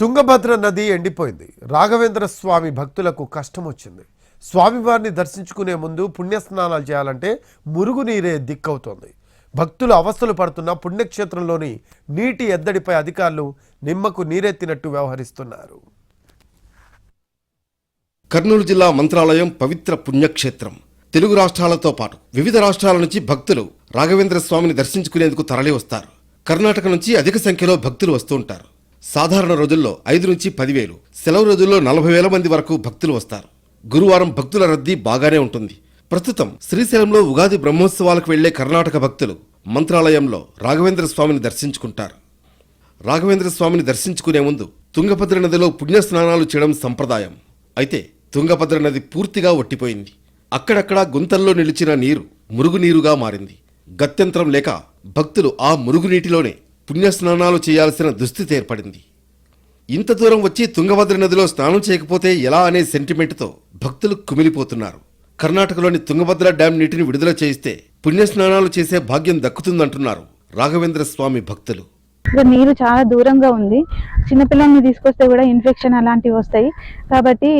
తుంగభద్ర నది ఎండిపోయింది. రాఘవేంద్ర స్వామి భక్తులకు కష్టం వచ్చింది స్వామివారిని దర్శించుకునే ముందు పుణ్యస్నానాలు చేయాలంటే మురుగునీరే దిక్కవుతోంది. భక్తులు అవస్థలు పడుతున్న పుణ్యక్షేత్రంలోని నీటి ఎద్దడిపై అధికారులు నిమ్మకు నీరెత్తినట్టు వ్యవహరిస్తున్నారు. కర్నూలు జిల్లా మంత్రాలయం పవిత్ర పుణ్యక్షేత్రం. తెలుగు రాష్ట్రాలతో పాటు వివిధ రాష్ట్రాల నుంచి భక్తులు రాఘవేంద్ర స్వామిని దర్శించుకునేందుకు తరలి వస్తారు కర్ణాటక నుంచి అధిక సంఖ్యలో భక్తులు వస్తూ ఉంటారు. సాధారణ రోజుల్లో ఐదు నుంచి పదివేలు. సెలవు రోజుల్లో నలభై వేల మంది వరకు భక్తులు వస్తారు. గురువారం భక్తుల రద్దీ బాగానే ఉంటుంది. ప్రస్తుతం శ్రీశైలంలో ఉగాది బ్రహ్మోత్సవాలకు వెళ్ళే కర్ణాటక భక్తులు మంత్రాలయంలో రాఘవేంద్ర స్వామిని దర్శించుకుంటారు. రాఘవేంద్ర స్వామిని దర్శించుకునే ముందు తుంగభద్ర నదిలో పుణ్య స్నానాలు చేయడం సంప్రదాయం. అయితే తుంగభద్ర నది పూర్తిగా ఒట్టిపోయింది. అక్కడక్కడా గుంతల్లో నిలిచిన నీరు మురుగునీరుగా మారింది. గత్యంతరం లేక భక్తులు ఆ మురుగునీటిలోనే పుణ్యస్నానాలు చేయాల్సిన దుస్థితి ఏర్పడింది. ఇంత దూరం వచ్చి తుంగభద్ర నదిలో స్నానం చేయకపోతే ఎలా అనే సెంటిమెంట్తో భక్తులు కుమిలిపోతున్నారు. కర్ణాటకలోని తుంగభద్ర డ్యాం నీటిని విడుదల చేయిస్తే పుణ్యస్నానాలు చేసే భాగ్యం దక్కుతుందంటున్నారు రాఘవేంద్ర స్వామి భక్తులు. నీరు చాలా దూరంగా ఉంది. చిన్నపిల్లల్ని తీసుకొస్తే కూడా ఇన్ఫెక్షన్ అలాంటివి వస్తాయి. కాబట్టి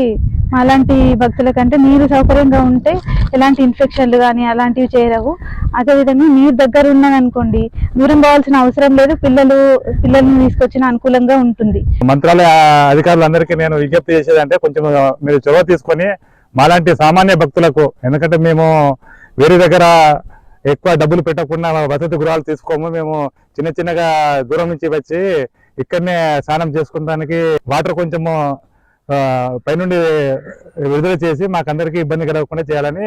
అలాంటి భక్తుల కంటే నీరు సౌకర్యంగా ఉంటే ఎలాంటి ఇన్ఫెక్షన్లు కానీ అలాంటివి చేరవు. అదేవిధంగా నీరు దగ్గర ఉన్నదనుకోండి దూరం పోవాల్సిన అవసరం లేదు పిల్లలు పిల్లల్ని తీసుకొచ్చిన అనుకూలంగా ఉంటుంది. మంత్రాలయ అధికారులందరికీ నేను విజ్ఞప్తి చేసేది అంటే కొంచెం మీరు చొరవ తీసుకొని మాలాంటి సామాన్య భక్తులకు ఎందుకంటే మేము వేరే దగ్గర ఎక్కువ డబ్బులు పెట్టకుండా వసతి గృహాలు తీసుకోము మేము చిన్న చిన్నగా దూరం నుంచి వచ్చి ఇక్కడనే స్నానం చేసుకుంటానికి వాటర్ కొంచెము పైనుండి విడుదల చేసి మాకందరికీ ఇబ్బంది కలగకుండా చేయాలని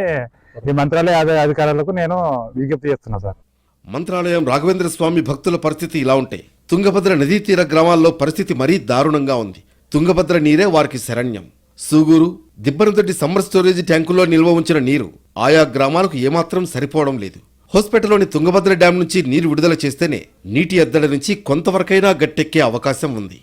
ఈ మంత్రాలయ అధికారులకు నేను విజ్ఞప్తి చేస్తున్నా సార్. మంత్రాలయం రాఘవేంద్ర స్వామి భక్తుల పరిస్థితి ఇలా ఉంటే తుంగభద్ర నదీ తీర గ్రామాల్లో పరిస్థితి మరీ దారుణంగా ఉంది. తుంగభద్ర నీరే వారికి శరణ్యం. సూగూరు దిబ్బనతొట్టి సమ్మర్ స్టోరేజ్ ట్యాంకుల్లో నిల్వ ఉంచిన నీరు ఆయా గ్రామాలకు ఏమాత్రం సరిపోవడం లేదు. హాస్పిటల్లోని తుంగభద్ర డ్యాం నుంచి నీరు విడుదల చేస్తేనే నీటి ఎద్దడి నుంచి కొంతవరకైనా గట్టెక్కే అవకాశం ఉంది.